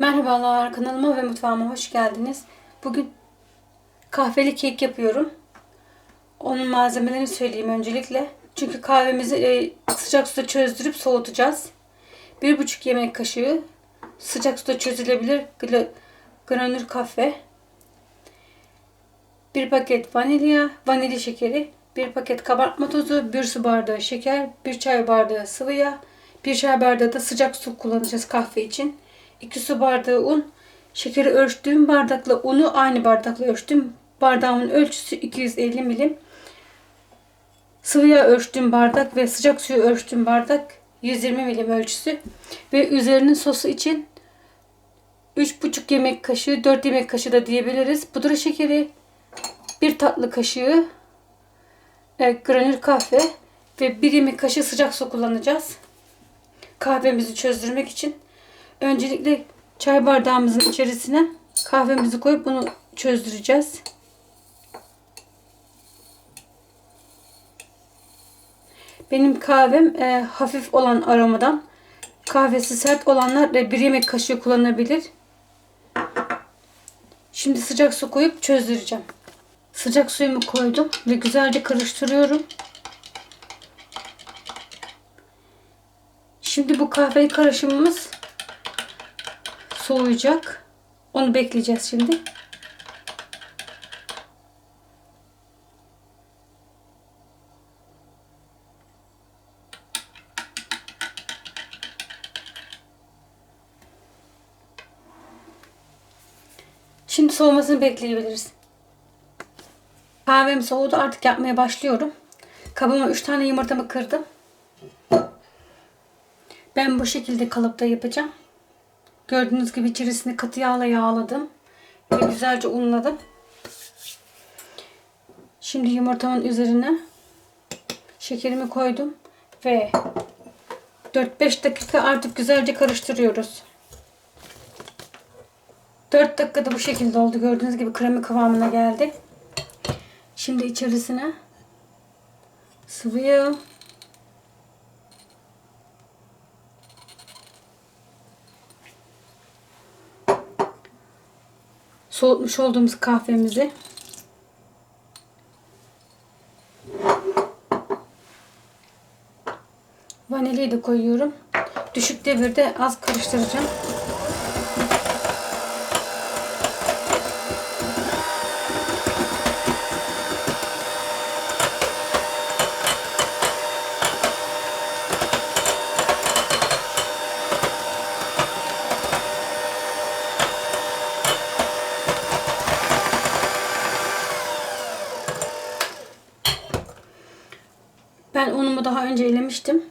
Merhabalar kanalıma ve mutfağıma hoş geldiniz. Bugün kahveli kek yapıyorum. Onun malzemelerini söyleyeyim öncelikle. Çünkü kahvemizi e, sıcak suda çözdürüp soğutacağız. 1,5 yemek kaşığı sıcak suda çözülebilir granül kahve. 1 paket vanilya, vanilya şekeri, 1 paket kabartma tozu, 1 su bardağı şeker, 1 çay bardağı sıvı yağ, 1 çay bardağı da sıcak su kullanacağız kahve için. 2 su bardağı un, şekeri ölçtüğüm bardakla unu aynı bardakla ölçtüm. Bardağımın ölçüsü 250 milim. Sıvı yağ ölçtüğüm bardak ve sıcak suyu ölçtüğüm bardak 120 milim ölçüsü. Ve üzerinin sosu için 3,5 yemek kaşığı, 4 yemek kaşığı da diyebiliriz. Pudra şekeri, 1 tatlı kaşığı e, granül kahve ve 1 yemek kaşığı sıcak su kullanacağız. Kahvemizi çözdürmek için. Öncelikle çay bardağımızın içerisine kahvemizi koyup bunu çözdüreceğiz. Benim kahvem e, hafif olan aromadan. Kahvesi sert olanlar da bir yemek kaşığı kullanabilir. Şimdi sıcak su koyup çözdüreceğim. Sıcak suyumu koydum ve güzelce karıştırıyorum. Şimdi bu kahve karışımımız soğuyacak. Onu bekleyeceğiz şimdi. Şimdi soğumasını bekleyebiliriz. Kahvem soğudu artık yapmaya başlıyorum. Kabıma 3 tane yumurtamı kırdım. Ben bu şekilde kalıpta yapacağım. Gördüğünüz gibi içerisini katı yağla yağladım. Ve güzelce unladım. Şimdi yumurtamın üzerine şekerimi koydum. Ve 4-5 dakika artık güzelce karıştırıyoruz. 4 dakikada bu şekilde oldu. Gördüğünüz gibi kremi kıvamına geldi. Şimdi içerisine sıvı yağ, soğutmuş olduğumuz kahvemizi vanilyayı da koyuyorum. Düşük devirde az karıştıracağım. Ben unumu daha önce elemiştim.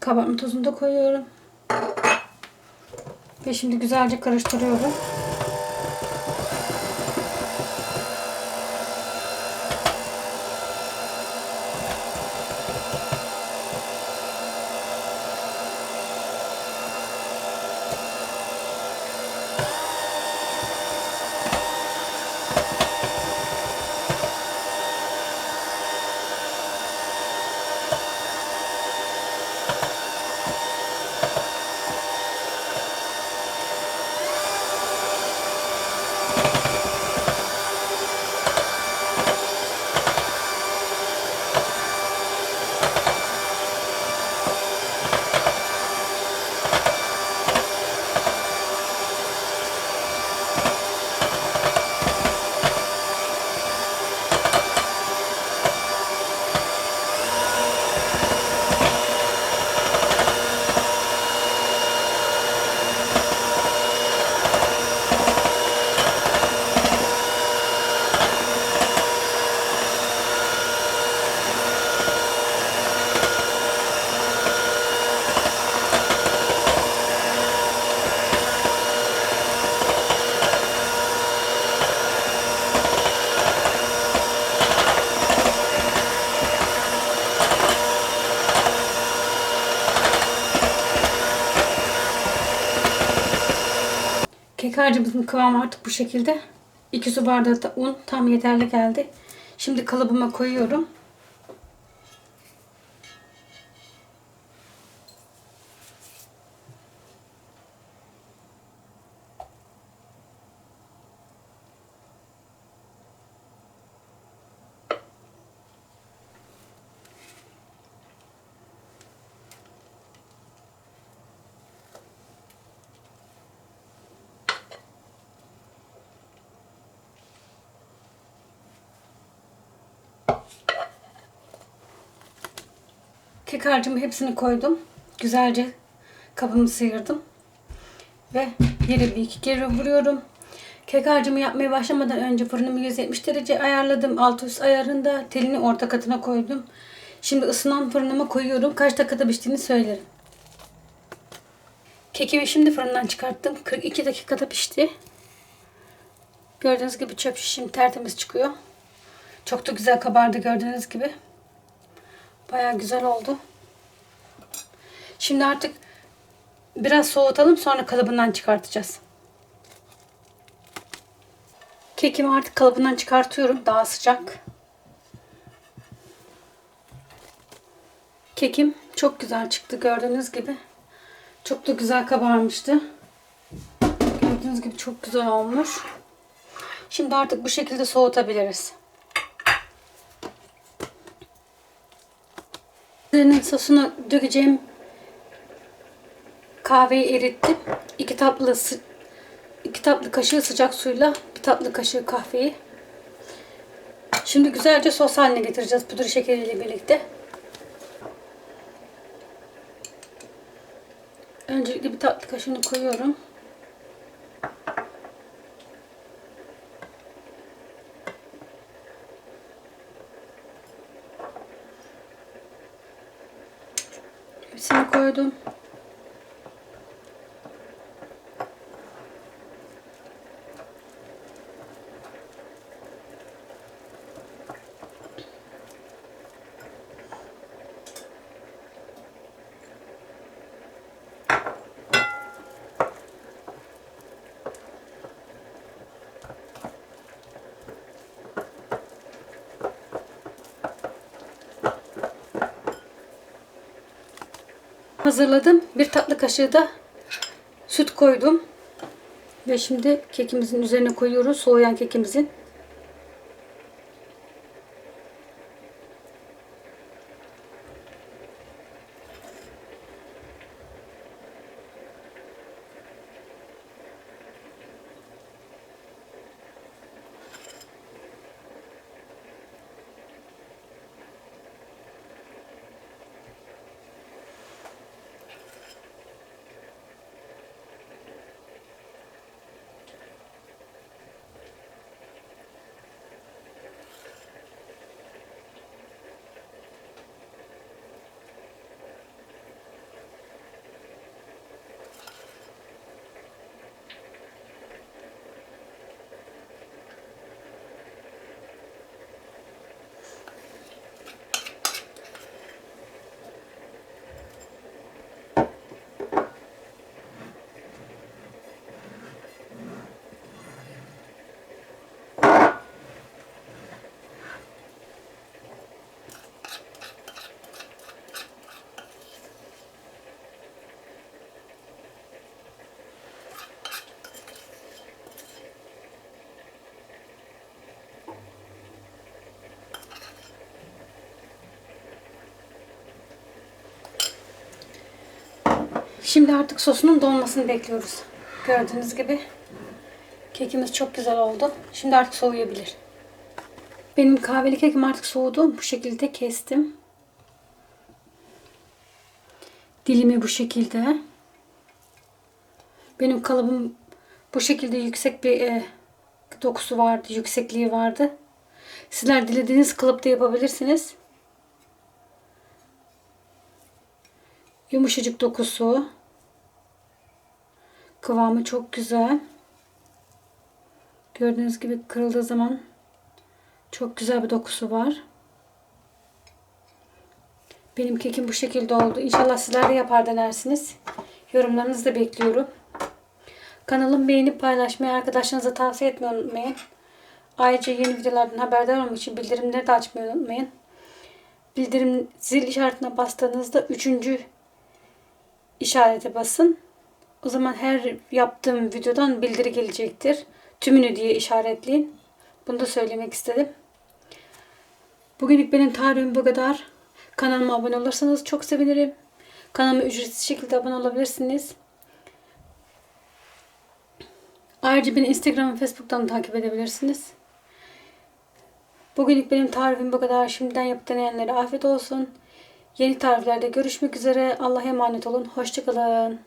Kabartma tozunu da koyuyorum. Ve şimdi güzelce karıştırıyorum. Kek harcımızın kıvamı artık bu şekilde. 2 su bardağı da un tam yeterli geldi. Şimdi kalıbıma koyuyorum. Kek harcımı hepsini koydum. Güzelce kabımı sıyırdım. Ve yere bir iki kere vuruyorum. Kek harcımı yapmaya başlamadan önce fırınımı 170 derece ayarladım. Alt üst ayarında telini orta katına koydum. Şimdi ısınan fırınıma koyuyorum. Kaç dakikada piştiğini söylerim. Kekimi şimdi fırından çıkarttım. 42 dakikada pişti. Gördüğünüz gibi çöp şişim tertemiz çıkıyor. Çok da güzel kabardı gördüğünüz gibi. Baya güzel oldu. Şimdi artık biraz soğutalım sonra kalıbından çıkartacağız. Kekimi artık kalıbından çıkartıyorum. Daha sıcak. Kekim çok güzel çıktı gördüğünüz gibi. Çok da güzel kabarmıştı. Gördüğünüz gibi çok güzel olmuş. Şimdi artık bu şekilde soğutabiliriz. Üzerine sosunu dökeceğim kahveyi erittim. İki tatlı sı- iki tatlı kaşığı sıcak suyla bir tatlı kaşığı kahveyi. Şimdi güzelce sos haline getireceğiz pudra şekeriyle birlikte. Öncelikle bir tatlı kaşığını koyuyorum. Hepsini koydum. Hazırladım. Bir tatlı kaşığı da süt koydum. Ve şimdi kekimizin üzerine koyuyoruz. Soğuyan kekimizin. Şimdi artık sosunun donmasını bekliyoruz. Gördüğünüz gibi kekimiz çok güzel oldu. Şimdi artık soğuyabilir. Benim kahveli kekim artık soğudu. Bu şekilde kestim. Dilimi bu şekilde. Benim kalıbım bu şekilde yüksek bir e, dokusu vardı, yüksekliği vardı. Sizler dilediğiniz kalıpta yapabilirsiniz. Yumuşacık dokusu. Kıvamı çok güzel. Gördüğünüz gibi kırıldığı zaman çok güzel bir dokusu var. Benim kekim bu şekilde oldu. İnşallah sizler de yapar denersiniz. Yorumlarınızı da bekliyorum. Kanalımı beğenip paylaşmayı, arkadaşlarınıza tavsiye etmeyi unutmayın. Ayrıca yeni videolardan haberdar olmak için bildirimleri de açmayı unutmayın. Bildirim zil işaretine bastığınızda üçüncü işarete basın. O zaman her yaptığım videodan bildiri gelecektir. Tümünü diye işaretleyin. Bunu da söylemek istedim. Bugünlük benim tarifim bu kadar. Kanalıma abone olursanız çok sevinirim. Kanalıma ücretsiz şekilde abone olabilirsiniz. Ayrıca beni Instagram ve Facebook'tan takip edebilirsiniz. Bugünlük benim tarifim bu kadar. Şimdiden yapıp deneyenlere afiyet olsun. Yeni tariflerde görüşmek üzere. Allah'a emanet olun. Hoşçakalın.